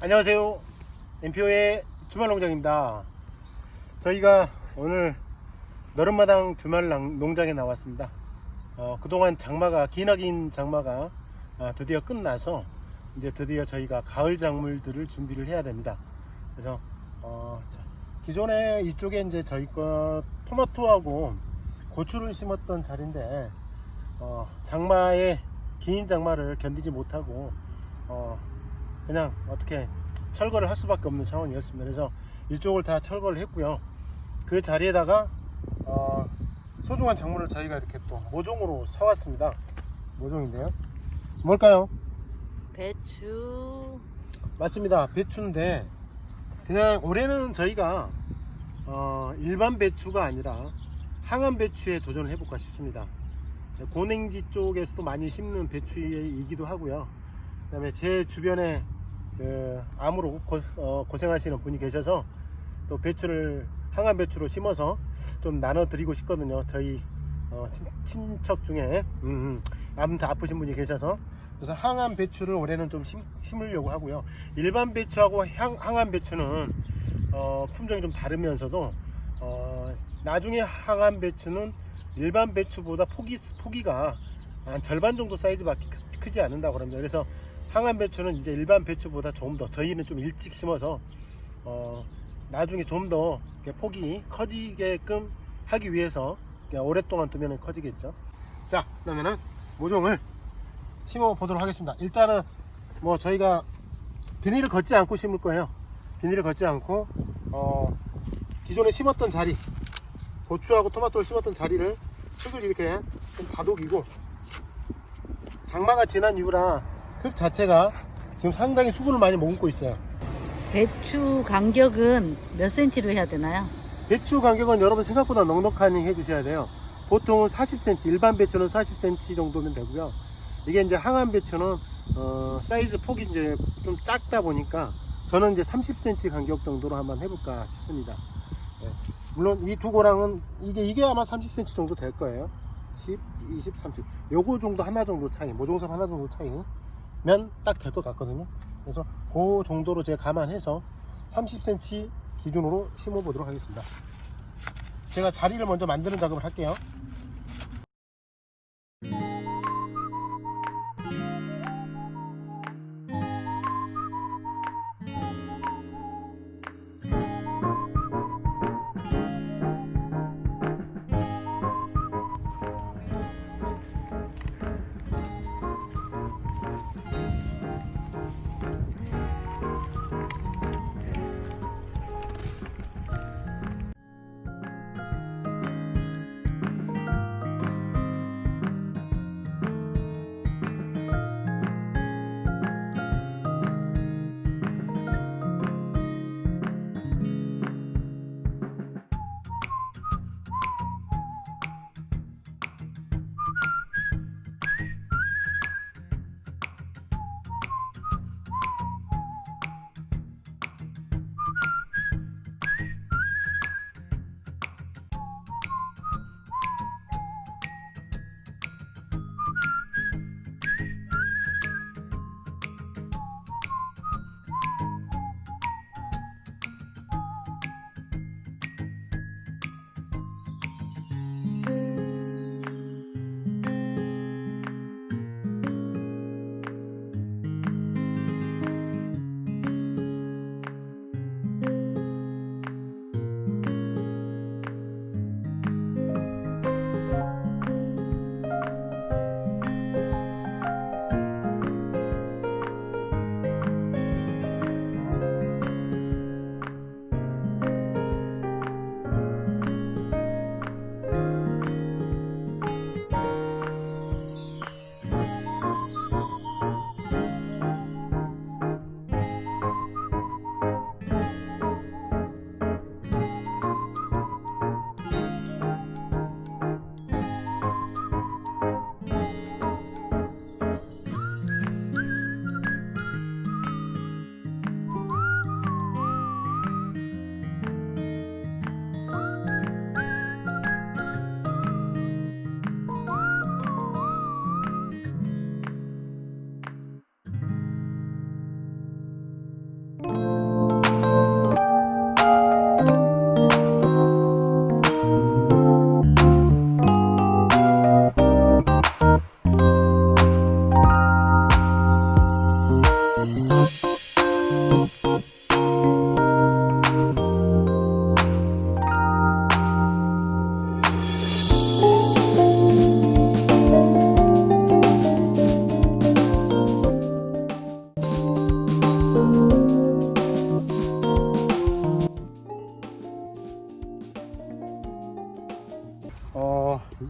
안녕하세요. MPO의 주말농장입니다. 저희가 오늘 너른마당 주말 낭- 농장에 나왔습니다. 어, 그동안 장마가 기나긴 장마가 아, 드디어 끝나서 이제 드디어 저희가 가을 작물들을 준비를 해야 됩니다. 그래서 어, 자, 기존에 이쪽에 이제 저희 거 토마토하고 고추를 심었던 자리인데 어, 장마에 긴 장마를 견디지 못하고 어, 그냥 어떻게 철거를 할 수밖에 없는 상황이었습니다. 그래서 이쪽을 다 철거를 했고요. 그 자리에다가 어, 소중한 작물을 저희가 이렇게 또 모종으로 사왔습니다. 모종인데요. 뭘까요? 배추 맞습니다. 배추인데 그냥 올해는 저희가 어, 일반 배추가 아니라 항암 배추에 도전을 해볼까 싶습니다. 고냉지 쪽에서도 많이 심는 배추이기도 하고요. 그 다음에 제 주변에 그 암으로 고, 어, 고생하시는 분이 계셔서 또 배추를 항암 배추로 심어서 좀 나눠 드리고 싶거든요. 저희 어, 친, 척 중에 음, 음, 아무튼 아프신 분이 계셔서 그래서 항암 배추를 올해는 좀 심, 심으려고 하고요. 일반 배추하고 향, 항암 배추는 어, 품종이 좀 다르면서도 어, 나중에 항암 배추는 일반 배추보다 폭이, 폭이가 한 절반 정도 사이즈밖에 크- 크지 않는다고 합니다. 그래서 항암 배추는 이제 일반 배추보다 조금 더 저희는 좀 일찍 심어서 어, 나중에 좀 더 폭이 커지게끔 하기 위해서 오랫동안 두면 커지겠죠. 자, 그러면은 모종을 심어 보도록 하겠습니다. 일단은 뭐 저희가 비닐을 걷지 않고 심을 거예요. 비닐을 걷지 않고 어, 기존에 심었던 자리 고추하고 토마토를 심었던 자리를 흙을 이렇게 좀 다독이고 장마가 지난 이후라 흙 자체가 지금 상당히 수분을 많이 머금고 있어요. 배추 간격은 몇 센치로 해야 되나요? 배추 간격은 여러분 생각보다 넉넉하니 해주셔야 돼요. 보통은 40cm, 일반 배추는 40cm 정도면 되고요. 이게 이제 항암 배추는 어, 사이즈 폭이 이제 좀 작다 보니까 저는 이제 30cm 간격 정도로 한번 해볼까 싶습니다. 예. 물론 이 두 고랑은 이게 이게 아마 30cm 정도 될 거예요. 10, 20, 30. 요거 정도 하나 정도 차이, 모종삽 하나 정도 차이 면 딱 될 것 같거든요. 그래서 그 정도로 제가 감안해서 30cm 기준으로 심어 보도록 하겠습니다. 제가 자리를 먼저 만드는 작업을 할게요.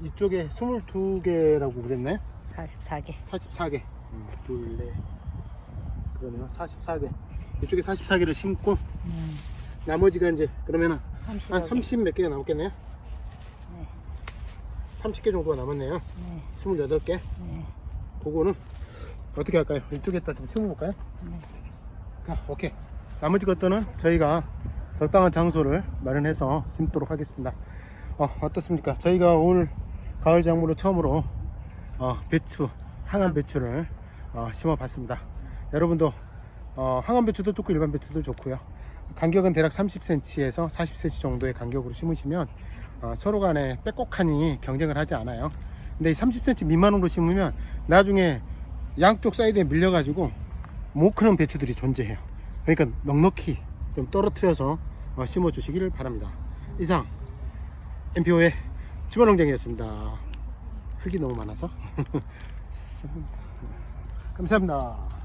이쪽에 22개라고 그랬네 44개. 44개 음, 둘 넷 그러네요 44개 이쪽에 44개를 심고 음, 나머지가 이제 그러면은 30. 한30 몇 개가 남았겠네요 네. 30개 정도가 남았네요 네. 28개 네. 그거는 어떻게 할까요? 이쪽에다 좀 심어볼까요? 네. 자, 오케이. 나머지 것들은 저희가 적당한 장소를 마련해서 심도록 하겠습니다. 어, 어떻습니까? 저희가 올 가을 작물로 처음으로 어, 배추, 항암 배추를 어, 심어봤습니다. 여러분도 어, 항암 배추도 좋고 일반 배추도 좋고요. 간격은 대략 30cm에서 40cm 정도의 간격으로 심으시면 어, 서로 간에 빼곡하니 경쟁을 하지 않아요. 근데 이 30cm 미만으로 심으면 나중에 양쪽 사이드에 밀려가지고 못 크는 배추들이 존재해요. 그러니까 넉넉히 좀 떨어뜨려서 어, 심어주시기를 바랍니다. 이상 MPO의 주말농장이었습니다. 흙이 너무 많아서 감사합니다.